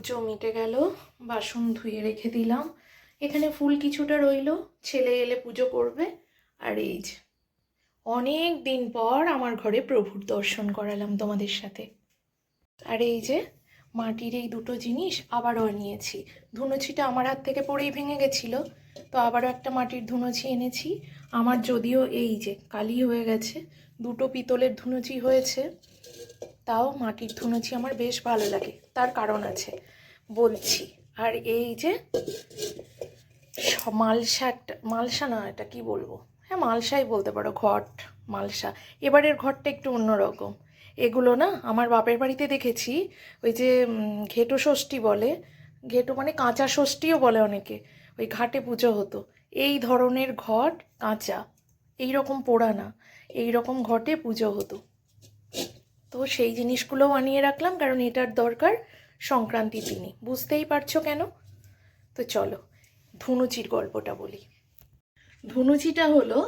পুজো মিটে গেল, বাসন ধুয়ে রেখে দিলাম। এখানে ফুল কিছুটা রইল, ছেলে এলে পুজো করবে। আর এই যে, অনেক দিন পর আমার ঘরে প্রভুর দর্শন করালাম তোমাদের সাথে। আর এই যে, মাটির এই দুটো জিনিস আবারও নিয়েছি ধুনুচিটা আমার হাত থেকে পড়েই ভেঙে গেছিল, তো আবারও একটা মাটির ধুনুচি এনেছি। আমার যদিও এই যে, কালি হয়ে গেছে, দুটো পিতলের ধুনুচি হয়েছে। তাও মাটির ধুনুচি আমার বেশ ভালো লাগে, তার কারণ আছে। বলছি, আর এই যে স- মালসা না এটা কি বলব? হ্যাঁ মালসাই বলতে পারো, ঘট, মালসা। এবারের ঘরটা একটু অন্যরকম। এগুলো না আমার বাপের বাড়িতে দেখেছি, ওই যে ঘেটো ষষ্ঠী বলে, ঘেটো মানে কাঁচা ষষ্ঠীও বলে অনেকে, ওই ঘাটে পুজো হতো। এই ধরনের ঘট কাঁচা এই রকম পোড়া না এই রকম ঘটে পুজো হতো। তো সেই জিনিসগুলোও আনিয়ে রাখলাম, কারণ এটার দরকার সংক্রান্তি দিনে বুঝতেই পারছ কেন? তো চলো ধুনুচির গল্পটা বলি। ধুনুচিটা হলো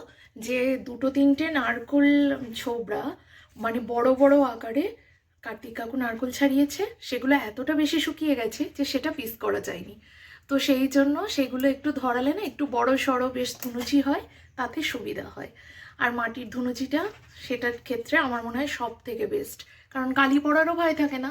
যে দুটো তিনটে নারকোল ছোবড়া মানে বড় বড় আকারে কার্তিক কাকু নারকোল ছাড়িয়েছে, সেগুলো এতটা বেশি শুকিয়ে গেছে যে সেটা পিস করা যায়নি। তো সেই জন্য সেগুলো একটু ধরালে না, একটু বড় সড়ো বেশ ধুনুচি হয়, তাতে সুবিধা হয়। আর মাটির ধুনুচিটা সেটার ক্ষেত্রে আমার মনে হয় সব থেকে বেস্ট কারণ কালি পড়ারও ভয় থাকে না।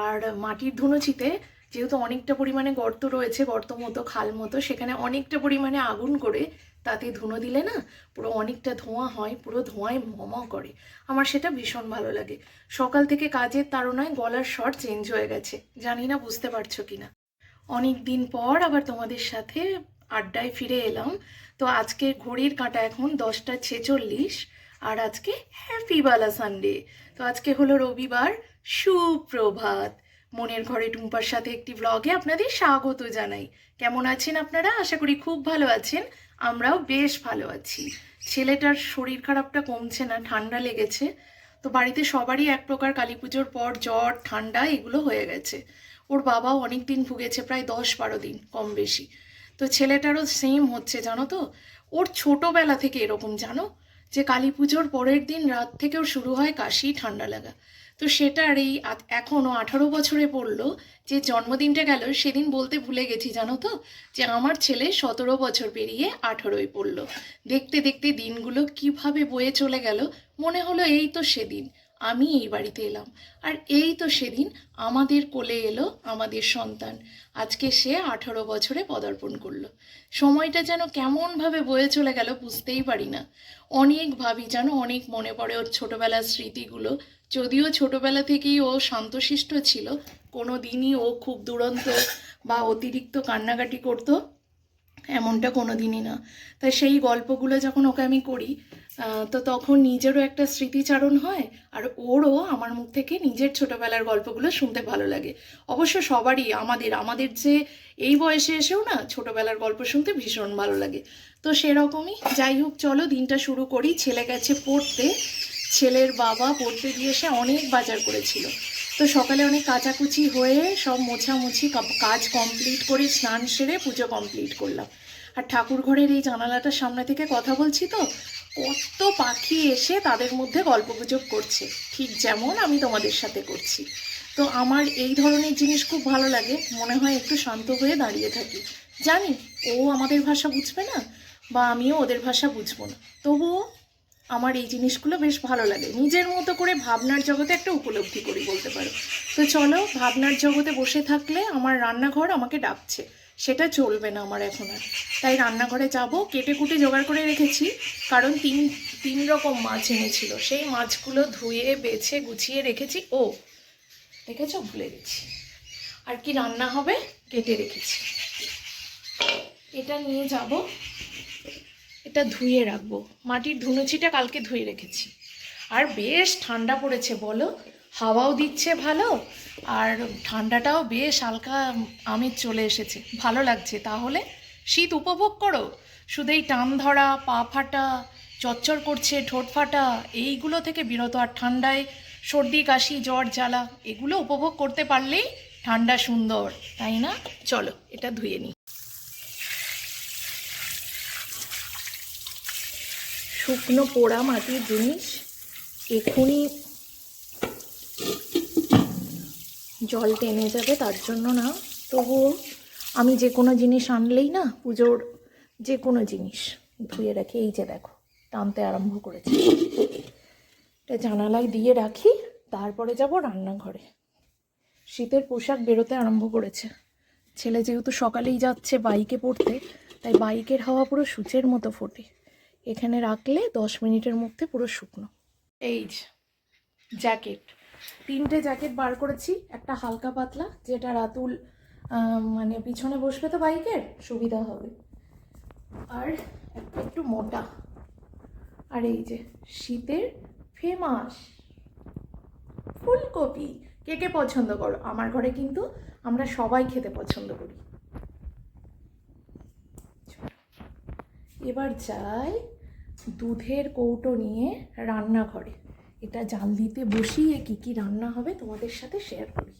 আর মাটির ধুনুচিতে যেহেতু অনেকটা পরিমাণে গর্ত রয়েছে, গর্ত মতো, খাল মতো, সেখানে অনেকটা পরিমাণে আগুন করে তাতে ধুনো দিলে না পুরো অনেকটা ধোঁয়া হয়, পুরো ধোঁয়ায় মম করে। আমার সেটা ভীষণ ভালো লাগে। সকাল থেকে কাজের তাড়নায় গলার স্বর চেঞ্জ হয়ে গেছে। জানি না বুঝতে পারছ কিনা। অনেক দিন পর আবার তোমাদের সাথে আড্ডায় ফিরে এলাম। তো আজকে ঘড়ির কাঁটা এখন দশটা ছেচল্লিশ আর আজকে হ্যাপি বালা সানডে তো আজকে হলো রবিবার, সুপ্রভাত। মনের ঘরে টুম্পার সাথে একটি ব্লগে আপনাদের স্বাগত জানাই। কেমন আছেন আপনারা? আশা করি খুব ভালো আছেন। আমরাও বেশ ভালো আছি। ছেলেটার শরীর খারাপটা কমছে না, ঠান্ডা লেগেছে। তো বাড়িতে সবারই এক প্রকার কালী পুজোর পর জ্বর, ঠান্ডা, এগুলো হয়ে গেছে। ওর বাবাও অনেক দিন ভুগেছে, প্রায় দশ বারো দিন, কম বেশি। তো ছেলেটারও সেম হচ্ছে, জানো তো? ওর ছোটোবেলা থেকে এরকম, জানো? যে কালী পুজোর পরের দিন রাত থেকেও শুরু হয় কাশি, ঠান্ডা লাগা। তো সেটার এই এখনও আঠারো বছরে পড়ল, যে জন্মদিনটা গেল, সেদিন বলতে ভুলে গেছি, জানো তো? যে আমার ছেলে সতেরো বছর পেরিয়ে আঠারোয় পড়ল। দেখতে দেখতে দিনগুলো কীভাবে বয়ে চলে গেল, মনে হলো এই তো সেদিন। আমি এই বাড়িতে এলাম। আর এই তো সেদিন আমাদের কোলে এলো আমাদের সন্তান। আজকে সে আঠারো বছরে পদার্পণ করল। সময়টা যেন কেমনভাবে বয়ে চলে গেল বুঝতেই পারি না। অনেক ভাবি যেন অনেক মনে পড়ে ওর ছোটোবেলার স্মৃতিগুলো। যদিও ছোটোবেলা থেকেই ও শান্তশিষ্ট ছিল কোনো দিনই ও খুব দুরন্ত বা অতিরিক্ত কান্নাকাটি করতো, এমনটা কোনো দিনই না। তাই সেই গল্পগুলো যখন ওকে আমি করি তো তখন নিজেরও একটা স্মৃতিচারণ হয় আর ওরও আমার মুখ থেকে নিজের ছোটবেলার গল্পগুলো শুনতে ভালো লাগে। অবশ্য সবারই আমাদের আমাদের যে এই বয়সে এসেও না ছোটবেলার গল্প শুনতে ভীষণ ভালো লাগে। তো সেরকমই যাই হোক, চলো দিনটা শুরু করি। ছেলে গেছে পড়তে, ছেলের বাবা পড়তে দিয়ে এসে অনেক বাজার করেছিল। তো সকালে অনেক কাচাকুচি হয়ে সব মোছামুছি কাজ কমপ্লিট করে স্নান সেরে পুজো কমপ্লিট করলাম। আর ঠাকুর ঘরের এই জানালাটার সামনে থেকে কথা বলছি তো, কত পাখি এসে তাদের মধ্যে গল্পগুজব করছে। ঠিক যেমন আমি তোমাদের সাথে করছি। তো আমার এই ধরনের জিনিস খুব ভালো লাগে, মনে হয় একটু শান্ত হয়ে দাঁড়িয়ে থাকি। জানি, ও আমাদের ভাষা বুঝবে না, বা আমিও ওদের ভাষা বুঝব না। তবুও আমার এই জিনিসগুলো বেশ ভালো লাগে। নিজের মতো করে ভাবনার জগতে একটা উপলব্ধি করি বলতে পারো। তো চলো, ভাবনার জগতে বসে থাকলে আমার রান্নাঘর আমাকে ডাকছে। সেটা চলবে না আমার এখন আর। তাই রান্নাঘরে যাব, কেটে কুটে জোগাড় করে রেখেছি, কারণ তিন তিন রকম মাছ এনেছিল। সেই মাছগুলো ধুয়ে, বেছে, গুছিয়ে রেখেছি। ও, দেখেছ? ভুলে গেছি। আর কি রান্না হবে? কেটে রেখেছি। এটা নিয়ে যাব। এটা ধুয়ে রাখব। মাটির ধুনুচিটা কালকে ধুয়ে রেখেছি। আর বেশ ঠান্ডা পড়েছে, বলো? হাওয়াও দিচ্ছে ভালো, আর ঠান্ডাটাও বেশ হালকা আমেজ চলে এসেছে। ভালো লাগছে। তাহলে শীত উপভোগ করো। শুধু এই টান ধরা, পা ফাটা, চচ্চর করছে, ঠোঁট ফাটা, এইগুলো থেকে বিরত। আর ঠান্ডায় সর্দি, কাশি, জ্বর, জ্বালা, এগুলো উপভোগ করতে পারলেই ঠান্ডা সুন্দর, তাই না? চলো, এটা ধুয়ে নিই। শুকনো পোড়া মাটির জিনিস এখনই জল টেনে যাবে, তার জন্য না। তবুও আমি যে কোনো জিনিস আনলেই না, পুজোর যে কোনো জিনিস ধুয়ে রাখি। এই যে দেখো, টানতে আরম্ভ করেছি। এটা জানালায় দিয়ে রাখি, তারপরে যাব রান্নাঘরে। শীতের পোশাক বেরোতে আরম্ভ করেছে। ছেলে যেহেতু সকালেই যাচ্ছে বাইকে পড়তে, তাই বাইকের হাওয়া পুরো সূচের মতো ফোটে। এখানে রাখলে দশ মিনিটের মধ্যে পুরো শুকনো। এই জ্যাকেট। তিনটে জ্যাকেট বার করেছি, একটা হালকা পাতলা, যেটা রাতুল মানে পিছনে বসলে তো বাইকের, সুবিধা হবে। আর একটা একটু মোটা। আর এই যে শীতের ফেমাস ফুলকপি। কে কে পছন্দ করো? আমার ঘরে কিন্তু আমরা সবাই খেতে পছন্দ করি। এবার যাই দুধের কৌটো নিয়ে রান্নাঘরে। এটা জাল দিতে বসিয়ে কি কি রান্না হবে তোমাদের সাথে শেয়ার করি।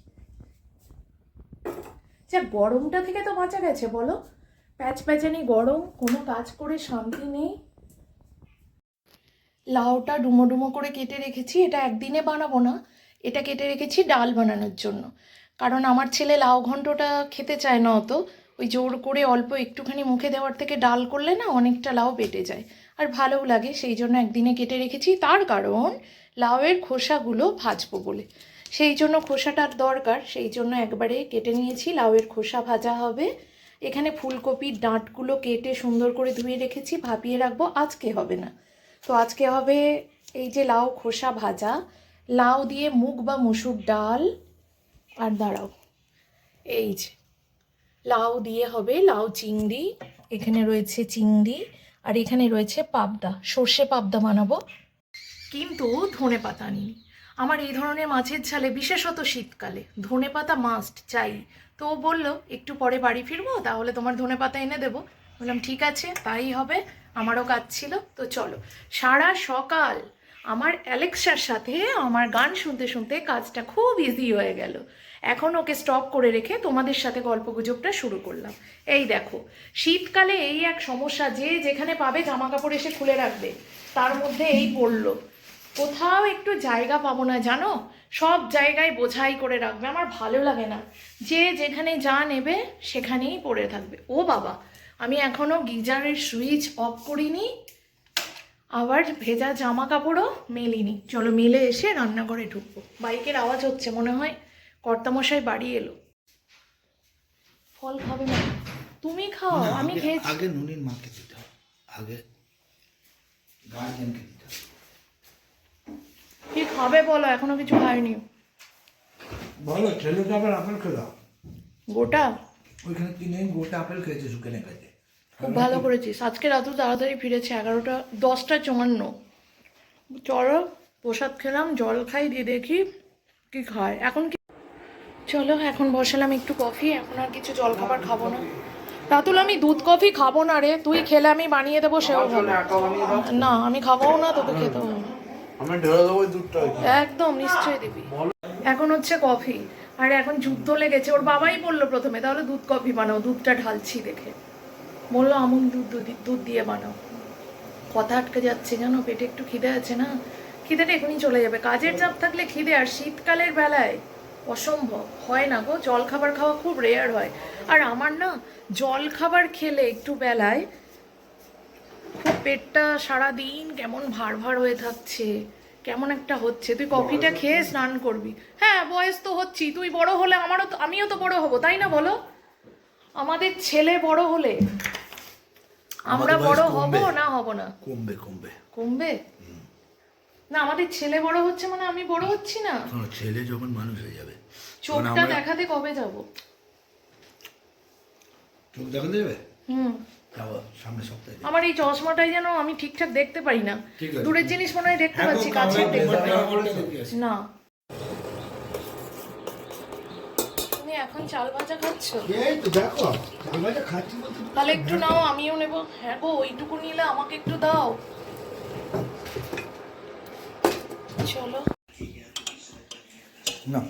যা গরমটা থেকে তো বাঁচা গেছে, বলো? প্যাচ প্যাচানি গরম, কোনো কাজ করে শান্তি নেই। লাউটা ডুমো ডুমো করে কেটে রেখেছি, এটা একদিনে বানাবো না, এটা কেটে রেখেছি ডাল বানানোর জন্য। কারণ আমার ছেলে লাউ ঘন্টটা খেতে চায় না অত, ওই জোর করে অল্প একটুখানি মুখে দেওয়ার থেকে ডাল করলে না অনেকটা লাউ পেটে যায়। আর ভালোও লাগে, সেই জন্য একদিনে কেটে রেখেছি। তার কারণ লাউয়ের খোসাগুলো ভাজবো বলে। সেই জন্য খোসাটার দরকার, সেই জন্য একবারে কেটে নিয়েছি। লাউয়ের খোসা ভাজা হবে। এখানে ফুলকপির ডাঁটগুলো কেটে সুন্দর করে ধুয়ে রেখেছি, ভাপিয়ে রাখব। আজকে হবে না। তো আজকে হবে এই যে লাউ খোসা ভাজা। লাউ দিয়ে মুগ বা মুসুর ডাল। আর দাঁড়াও। এই যে, লাউ দিয়ে হবে লাউ চিংড়ি, এখানে রয়েছে চিংড়ি, আর এখানে রয়েছে পাবদা। সর্ষে পাবদা বানাবো। কিন্তু ধনে পাতা নিই। আমার এই ধরনের মাছের ঝালে, বিশেষত শীতকালে, ধনে পাতা মাস্ট চাই। তো ও বলল, একটু পরে বাড়ি ফিরবো, তাহলে তোমার ধনে পাতা এনে দেবো। বললাম, ঠিক আছে, তাই হবে, আমারও কাজ ছিল, তো চলো। সারা সকাল আমার অ্যালেক্সার সাথে আমার গান শুনতে শুনতে কাজটা খুব ইজি হয়ে গেল। এখন ওকে স্টপ করে রেখে তোমাদের সাথে গল্প গুজবটা শুরু করলাম। এই দেখো, শীতকালে এই এক সমস্যা যে যেখানে পাবে জামা কাপড় এসে খুলে রাখবে, তার মধ্যে এই পড়ল। কোথাও একটু জায়গা পাবো না জানো? সব জায়গায় বোঝাই করে রাখবে আমার ভালো লাগে না। যে যেখানে যা নেবে সেখানেই পড়ে থাকবে। ও বাবা আমি এখনও গিজারের সুইচ অফ করিনি আবার ভেজা জামা কাপড়ও মেলিনি। চলো মেলে এসে রান্নাঘরে ঢুকবো। বাইকের আওয়াজ হচ্ছে মনে হয় কর্তামশাই বাড়ি এলো। ফল খাবে না। তুমি খাও আমি খেয়েছি। আগে নুনির মাকে দিতে আগে গার্জেনকে কি খাবে বলো? এখনও কিছু খাইনি। বলো ছেলেকে আবার আপেল খেলাম গোটা? ওইখানে কিনে গোটা আপেল খেয়েছে শুকেনে খেয়েছে। খুব ভালো করেছিস। আজকে রাতও তাড়াতাড়ি ফিরেছে এগারোটা দশটা চুয়ান্ন। চলো প্রসাদ খেলাম জল খাই দিয়ে দেখি কি খায়। এখন কি চলো এখন বসালাম একটু কফি এখন আর কিছু জল খাবার খাব না। রাতুল আমি দুধ কফি খাব না রে। তুই খেলে আমি বানিয়ে দেবো সেও খাব। না আমি খাবোও না তোকে খেতেও হবে না। আমি ঢেলে দেবো দুধটা একদম, নিশ্চয়ই দিবি। এখন হচ্ছে কফি। আর, এখন যুদ্ধ লেগেছে। ওর বাবাই বলল প্রথমে, তাহলে দুধ কফি বানাও, দুধটা ঢালছি দেখে। বলল, আমুল দুধ, দুধ- দিয়ে বানাও। কথা আটকে যাচ্ছে, জানো? পেটে একটু খিদে আছে না? খিদেটা এখনই চলে যাবে। কাজের চাপ থাকলে খিদে, আর শীতকালের বেলায় অসম্ভব। হয় না গো? জল খাবার খাওয়া খুব রেয়ার হয়। আর আমার না জল খাবার খেলে একটু বেলায় পেটটা সারা দিন কেমন ভার ভার হয়ে থাকছে কেমন একটা হচ্ছে। তুই কফিটা খেয়ে স্নান করবি। হ্যাঁ বয়স তো হচ্ছি। তুই বড় হলে আমারও তো আমিও তো বড় হব তাই না বলো? আমাদের ছেলে বড় হলে আমরা বড় হব না হব না? কমবে কমবে। কমবে? না আমাদের ছেলে বড় হচ্ছে মানে আমি বড় হচ্ছি না? ছেলে যখন মানুষ হয়ে যাবে চোখটা দেখাতে কবে যাব? চোখ দেখাতে যাবে? হুম। আমার এই চশমাটাই যেন আমি ঠিকঠাক দেখতে পারি না। দূরের জিনিস মনে হয় দেখতে হ্যাঁ পাচ্ছি কাছে দেখতে না। তুমি এখন চাল ভাজা খাচ্ছ? তাহলে একটু নাও আমিও নেব। হ্যাঁ গো ওইটুকু নিলে আমাকে একটু দাও। চলো। না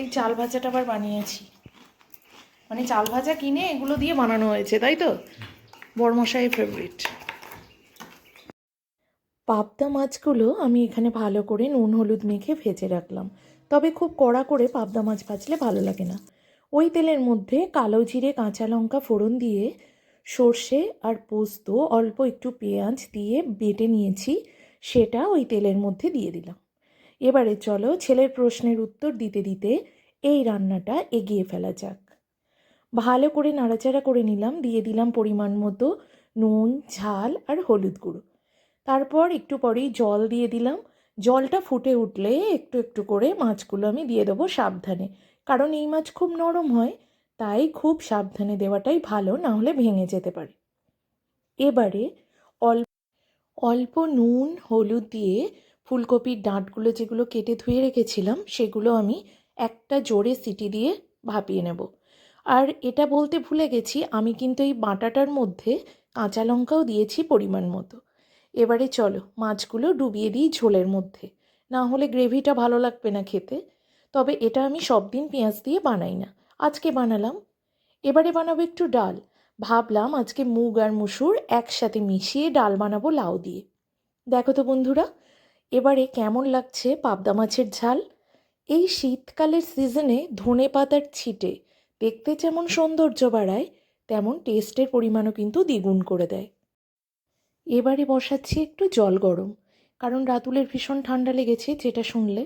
এই চাল ভাজাটা আবার বানিয়েছি। মানে চাল ভাজা কিনে এগুলো দিয়ে বানানো হয়েছে, তাই তো? বড়মশাই ফেভারিট পাবদা মাছগুলো আমি এখানে ভালো করে নুন, হলুদ মেখে ভেজে রাখলাম। তবে খুব কড়া করে পাবদা মাছ ভাজলে ভালো লাগে না। ওই তেলের মধ্যে কালো জিরে, কাঁচা লঙ্কা ফোড়ন দিয়ে সর্ষে আর পোস্ত অল্প একটু পেঁয়াজ দিয়ে বেটে নিয়েছি, সেটা ওই তেলের মধ্যে দিয়ে দিলাম। এবারে চলো ছেলের প্রশ্নের উত্তর দিতে দিতে এই রান্নাটা এগিয়ে ফেলা যাক। ভালো করে নাড়াচাড়া করে নিলাম, দিয়ে দিলাম পরিমাণ মতো নুন, ঝাল আর হলুদ গুঁড়ো। তারপর একটু পরেই জল দিয়ে দিলাম। জলটা ফুটে উঠলে একটু একটু করে মাছগুলো আমি দিয়ে দেবো সাবধানে। কারণ এই মাছ খুব নরম হয়, তাই খুব সাবধানে দেওয়াটাই ভালো, না হলে ভেঙে যেতে পারে। এবারে অল্প অল্প নুন, হলুদ দিয়ে ফুলকপির ডাঁটগুলো যেগুলো কেটে ধুয়ে রেখেছিলাম, সেগুলো আমি একটা জোরে সিটি দিয়ে ভাপিয়ে নেব। আর এটা বলতে ভুলে গেছি, আমি কিন্তু এই বাটাটার মধ্যে কাঁচা লঙ্কাও দিয়েছি পরিমাণ মতো। এবারে চলো, মাছগুলো ডুবিয়ে দিই ঝোলের মধ্যে। না হলে গ্রেভিটা ভালো লাগবে না খেতে। তবে এটা আমি সব দিন পেঁয়াজ দিয়ে বানাই না। আজকে বানালাম। এবারে বানাবো একটু ডাল। ভাবলাম আজকে মুগ আর মুসুর একসাথে মিশিয়ে ডাল বানাবো লাউ দিয়ে। দেখো তো বন্ধুরা, এবারে কেমন লাগছে পাবদা মাছের ঝাল? এই শীতকালের সিজনে ধনে পাতার ছিটে দেখতে যেমন সৌন্দর্য বাড়ায়, তেমন টেস্টের পরিমাণও কিন্তু দ্বিগুণ করে দেয়। এবারে বসাচ্ছি একটু জল গরম, কারণ রাতুলের ভীষণ ঠান্ডা লেগেছে যেটা শুনলে।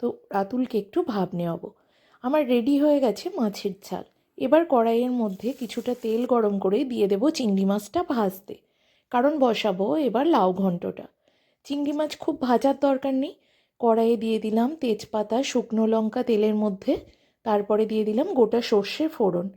তো রাতুলকে একটু ভাব নেওয়াবো। আমার রেডি হয়ে গেছে মাছের ঝাল। এবার কড়াইয়ের মধ্যে কিছুটা তেল গরম করে দিয়ে দেবো চিংড়ি মাছটা ভাজতে, কারণ বসাবো এবার লাউ ঘন্টটা। চিংড়ি মাছ খুব ভাজার দরকার নেই। কড়াইয়ে দিয়ে দিলাম তেজপাতা, শুকনো লঙ্কা তেলের মধ্যে। তারপরে দিয়ে দিলাম গোটা সর্ষে ফোড়ন।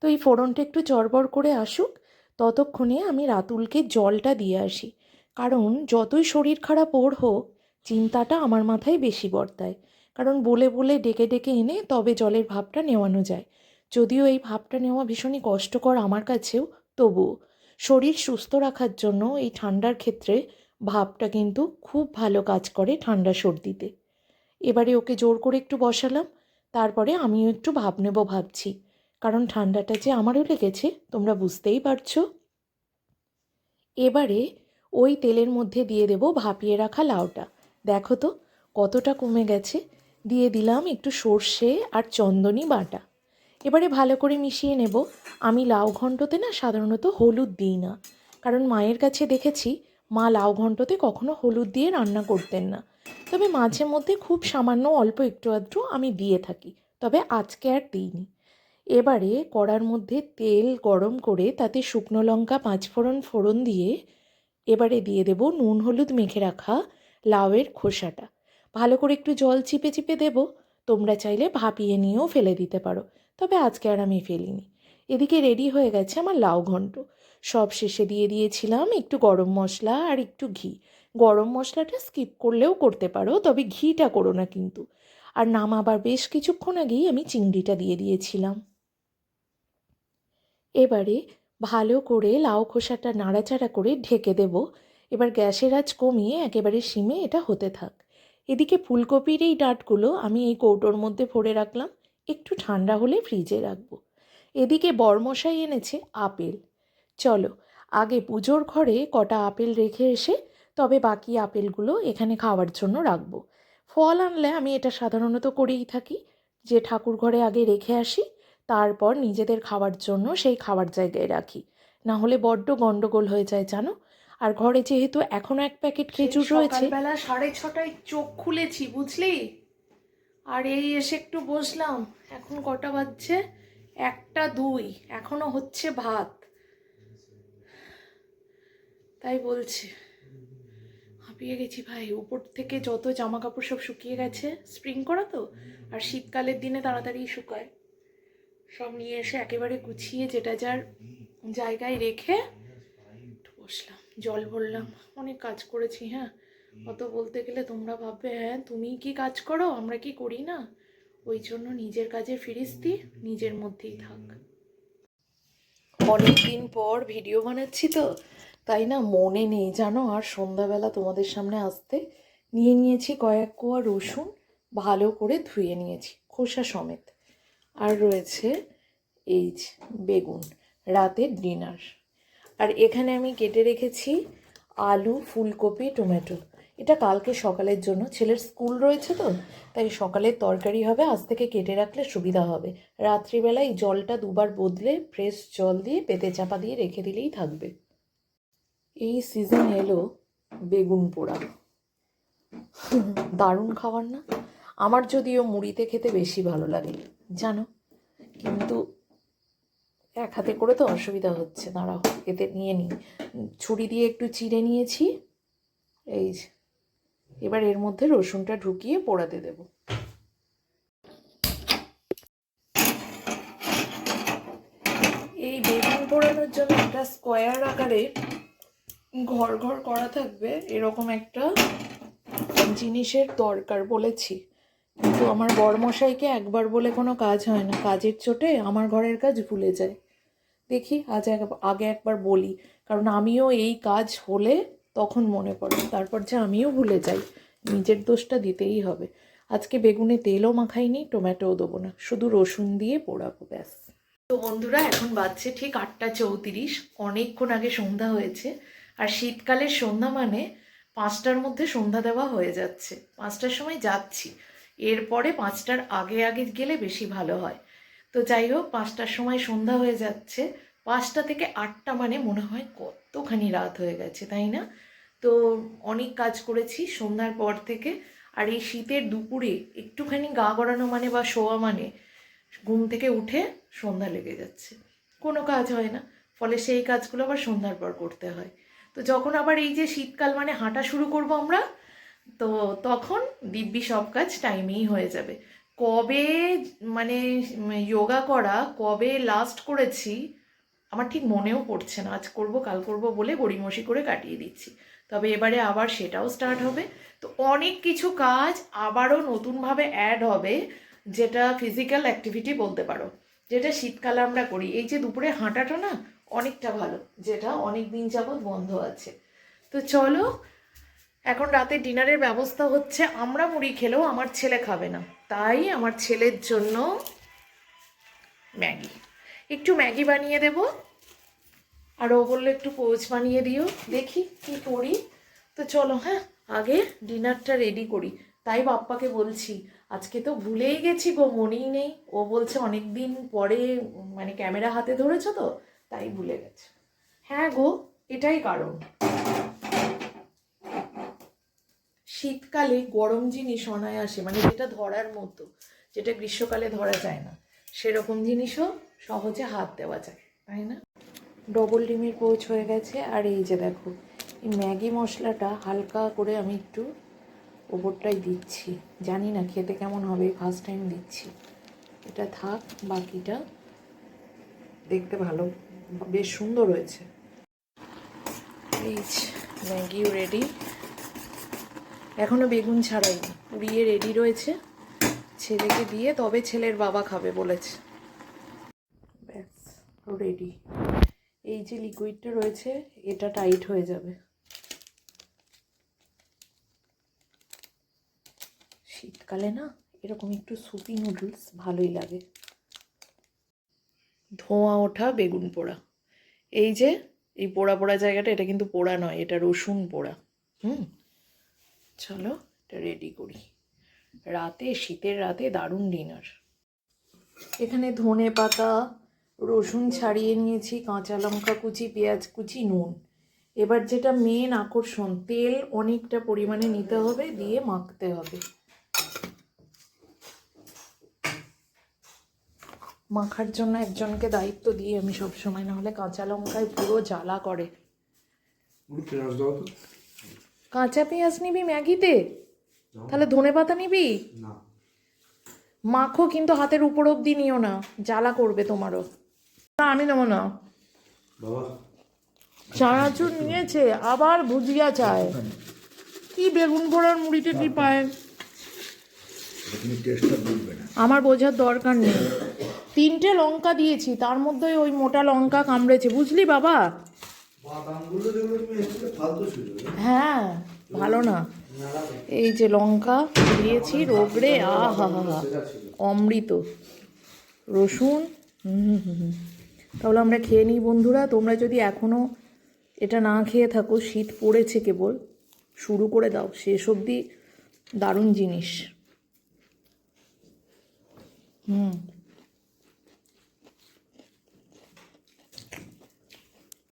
তো এই ফোড়নটা একটু চড়বড় করে আসুক, ততক্ষণে আমি রাতুলকে জলটা দিয়ে আসি। কারণ যতই শরীর খারাপ ওর হোক, চিন্তাটা আমার মাথায় বেশি বর্তায়। কারণ বলে বলে ডেকে ডেকে এনে তবে জলের ভাবটা নেওয়ানো যায়। যদিও এই ভাবটা নেওয়া ভীষণই কষ্টকর আমার কাছেও, তবুও। শরীর সুস্থ রাখার জন্য এই ঠান্ডার ক্ষেত্রে ভাবটা কিন্তু খুব ভালো কাজ করে ঠান্ডা সর্দিতে। এবারে ওকে জোর করে একটু বসালাম। তারপরে আমিও একটু ভাব নেব ভাবছি। কারণ ঠান্ডাটা যে আমারও লেগেছে, তোমরা বুঝতেই পারছ। এবারে ওই তেলের মধ্যে দিয়ে দেব ভাপিয়ে রাখা লাউটা। দেখো তো, কতটা কমে গেছে। দিয়ে দিলাম একটু সর্ষে আর চন্দনী বাটা। এবারে ভালো করে মিশিয়ে নেব। আমি লাউ ঘন্টতে না সাধারণত হলুদ দিই না। কারণ মায়ের কাছে দেখেছি, মা লাউ ঘণ্টতে কখনো হলুদ দিয়ে রান্না করতেন না। তবে মাঝে মধ্যে খুব সামান্য অল্প একটু আধটু আমি দিয়ে থাকি, তবে আজকে আর দিইনি। এবারে কড়ার মধ্যে তেল গরম করে তাতে শুকনো লঙ্কা, পাঁচফোড়ন, ফোড়ন দিয়ে এবারে দিয়ে দেব নুন, হলুদ মেখে রাখা লাউয়ের খোসাটা। ভালো করে একটু জল চিপে চিপে দেব, তোমরা চাইলে ভাপিয়ে নিয়েও ফেলে দিতে পারো, তবে আজকে আর আমি ফেলিনি। এদিকে রেডি হয়ে গেছে আমার লাউ ঘন্ট। সব শেষে দিয়ে দিয়েছিলাম একটু গরম মশলা আর একটু ঘি। গরম মশলাটা স্কিপ করলেও করতে পারো, তবে ঘিটা করো না কিন্তু। আর নামাবার বেশ কিছুক্ষণ আগেই আমি চিংড়িটা দিয়ে দিয়েছিলাম। এবারে ভালো করে লাউ খোসাটা নাড়াচাড়া করে ঢেকে দেব। এবার গ্যাসের আঁচ কমিয়ে একেবারে সিমে এটা হতে থাক। এদিকে ফুলকপির এই ডাঁটগুলো আমি এই কৌটোর মধ্যে ভরে রাখলাম, একটু ঠান্ডা হলে ফ্রিজে রাখব। এদিকে বরমশাই এনেছে আপেল। চলো, আগে পুজোর ঘরে কটা আপেল রেখে এসে তবে বাকি আপেলগুলো এখানে খাওয়ার জন্য রাখব। ফল আনলে আমি এটা সাধারণত করেই থাকি। যে ঠাকুর ঘরে আগে রেখে আসি তারপর নিজেদের খাওয়ার জন্য সেই খাওয়ার জায়গায় রাখি। না হলে বড্ড গন্ডগোল হয়ে যায় জানো? আর ঘরে যেহেতু এখনও এক প্যাকেট খেজুর রয়েছে বেলা সাড়ে ছটায় চোখ খুলেছি বুঝলি? আর এই এসে একটু বসলাম। এখন কটা বাজছে? একটা দুই। এখনও হচ্ছে ভাত। তাই বলছে। হাঁপিয়ে গেছি ভাই। উপর থেকে যত জামা কাপড় সব শুকিয়ে গেছে স্প্রিং করা তো, আর শীতকালের দিনে তাড়াতাড়ি শুকায়। সব নিয়ে এসে একেবারে গুছিয়ে যেটা যার জায়গায় রেখে বসলাম, জল ভরলাম। অনেক কাজ করেছি হ্যাঁ। অত বলতে গেলে তোমরা ভাববে হ্যাঁ তুমি কি কাজ করো? আমরা কি করি না? ওই জন্য নিজের কাজে ফিরিস্তি, নিজের মধ্যেই থাক। অনেক দিন পর ভিডিও বানাচ্ছি তো তাই না মনে নেই, জানো? আর সন্ধ্যাবেলা তোমাদের সামনে আসতে নিয়ে নিয়েছি কয়েক কোয়া রসুন, ভালো করে ধুয়ে নিয়েছি, খোসা সমেত। আর রয়েছে এই বেগুন, রাতের ডিনার। আর এখানে আমি কেটে রেখেছি আলু, ফুলকপি, টমেটো। এটা কালকে সকালের জন্য। ছেলের স্কুল রয়েছে তো, তাই সকালের তরকারি হবে, আজ থেকে কেটে রাখলে সুবিধা হবে। রাত্রিবেলায় জলটা দুবার বদলে, ফ্রেশ জল দিয়ে পেতে চাপা দিয়ে রেখে দিলেই থাকবে। এই সিজন এলো বেগুন পোড়া। দারুণ খাবার না? আমার যদিও মুড়িতে খেতে বেশি ভালো লাগে, জানো? কিন্তু এক হাতে করে তো অসুবিধা হচ্ছে, দাঁড়াও, এতে নিয়ে নিই। ছুরি দিয়ে একটু চিড়ে নিয়েছি, এই এবার এর মধ্যে রসুনটা ঢুকিয়ে পোড়াতে দেব। এই বেগুন পোড়ানোর জন্য একটা স্কোয়ার আকারে ঘর ঘর করা থাকবে, এরকম একটা জিনিসের দরকার বলেছি। কিন্তু আমার বরমশাইকে একবার বলে কোনো কাজ হয় না। কাজের চোটে আমার ঘরের কাজ ভুলে যায়। দেখি, আজ আগে একবার বলি। কারণ আমিও এই কাজ হলে তখন মনে পড়ে। তারপর যে আমিও ভুলে যাই। নিজের দোষটা দিতেই হবে। আজকে বেগুনে তেলও মাখাইনি, টমেটোও দেবো না। শুধু রসুন দিয়ে পোড়াবো, ব্যাস। তো বন্ধুরা, এখন বাজছে ঠিক আটটা চৌত্রিশ। অনেকক্ষণ আগে সন্ধ্যা হয়েছে। আর শীতকালের সন্ধ্যা মানে পাঁচটার মধ্যে সন্ধ্যা দেওয়া হয়ে যাচ্ছে। পাঁচটার সময় যাচ্ছি। এরপরে পাঁচটার আগে আগে গেলে বেশি ভালো হয়। তো যাই হোক, পাঁচটার সময় সন্ধ্যা হয়ে যাচ্ছে। পাঁচটা থেকে আটটা মানে মনে হয় কতখানি রাত হয়ে গেছে, তাই না? তো অনেক কাজ করেছি সন্ধ্যার পর থেকে। আর এই শীতের দুপুরে একটুখানি গা গড়ানো মানে বা শোয়া মানে ঘুম থেকে উঠে সন্ধ্যা লেগে যাচ্ছে। কোনো কাজ হয় না। ফলে সেই কাজগুলো আবার সন্ধ্যার পর করতে হয়। তো যখন আবার এই যে শীতকাল মানে হাঁটা শুরু করব আমরা, তো তখন দিব্যি সব কাজ টাইমেই হয়ে যাবে। কবে মানে যোগা করা, কবে লাস্ট করেছি, আমার ঠিক মনেও পড়ছে না। আজ করব, কাল করব বলে গড়িমসি করে কাটিয়ে দিচ্ছি। তবে এবারে আবার সেটাও স্টার্ট হবে। তো অনেক কিছু কাজ আবারও নতুনভাবে অ্যাড হবে, যেটা ফিজিক্যাল অ্যাক্টিভিটি বলতে পারো। যেটা শীতকালে আমরা করি। এই যে দুপুরে হাঁটাটা না অনেকটা ভালো, যেটা অনেক দিন যাবৎ বন্ধ আছে। তো চলো, এখন রাতে ডিনারের ব্যবস্থা হচ্ছে, আমরা মুড়ি খেলেও আমার ছেলে খাবে না। তাই আমার ছেলের জন্য ম্যাগি। একটু ম্যাগি বানিয়ে দেব, আর ও বলল একটু পোচ বানিয়ে দিও। দেখি কি করি। তো চলো হ্যাঁ আগে ডিনারটা রেডি করি। তাই বাপ্পাকে বলছি, আজকে তো ভুলেই গেছি গো, মনেই নেই। ও বলছে অনেক দিন পরে মানে ক্যামেরা হাতে ধরেছো তো তাই ভুলে গেছে। হ্যাঁ গো, এটাই কারণ। শীতকালে গরম জিনিস অনায়াসে মানে যেটা ধরার মতো, যেটা গ্রীষ্মকালে ধরা যায় না, সেরকম জিনিসও সহজে হাত দেওয়া যায়, তাই না? ডবল ডিমের পোচ হয়ে গেছে, আর এই যে দেখো, এই ম্যাগি মশলাটা হালকা করে আমি একটু ওপরটাই দিচ্ছি। জানি না খেতে কেমন হবে ফার্স্ট টাইম দিচ্ছি। এটা থাক, বাকিটা দেখতে ভালো। বেশ সুন্দর হয়েছে। যে, ম্যাগিও রেডি এখনও বেগুন ছাড়াইনি পুড়িয়ে রেডি রয়েছে। ছেলেকে দিয়ে তবে ছেলের বাবা খাবে বলেছে। ব্যাস রেডি এই যে লিকুইডটা রয়েছে এটা টাইট হয়ে যাবে। শীতকালে না এরকম একটু সুপি নুডলস ভালোই লাগে। ধোঁয়া ওঠা, বেগুন পোড়া। এই যে, এই পোড়া পোড়া জায়গাটা, এটা কিন্তু পোড়া নয়, এটা রসুন পোড়া। হুম? চলো, এটা রেডি করি। রাতে, শীতের রাতে দারুণ ডিনার এখানে ধনে পাতা, রসুন ছাড়িয়ে নিয়েছি, কাঁচা লঙ্কা কুচি, পেঁয়াজ কুচি, নুন। এবার যেটা মেন আকর্ষণ, তেল অনেকটা পরিমাণে নিতে হবে, দিয়ে মাখতে হবে। মাখার জন্য একজনকে দায়িত্ব দিই আমি সবসময় নাহলে কাঁচা লঙ্কায় পুরো জ্বালা করে। কাঁচা পেঁয়াজ নিবি ম্যাগিতে? তাহলে ধনে পাতা নিবি? মাখো কিন্তু হাতের উপর অব্দি নিও না জ্বালা করবে তোমারও। না আমি নেব না। চানাচুর নিয়েছে আবার ভুজিয়া চায়। কি বেগুন পোড়ার মুড়িতে কি পায় আমার বোঝার দরকার নেই। তিনটে লঙ্কা দিয়েছি তার মধ্যে ওই মোটা লঙ্কা কামড়েছে বুঝলি বাবা? হ্যাঁ ভালো না। এই যে লঙ্কা দিয়েছি রোগড়ে আহা হা হা। অমৃত রসুন হুম হুম হুম হুম। তাহলে আমরা খেয়ে নিই বন্ধুরা তোমরা যদি এখনও এটা না খেয়ে থাকো শীত পড়েছে কেবল শুরু করে দাও শেষ অবধি দারুণ জিনিস। হুম।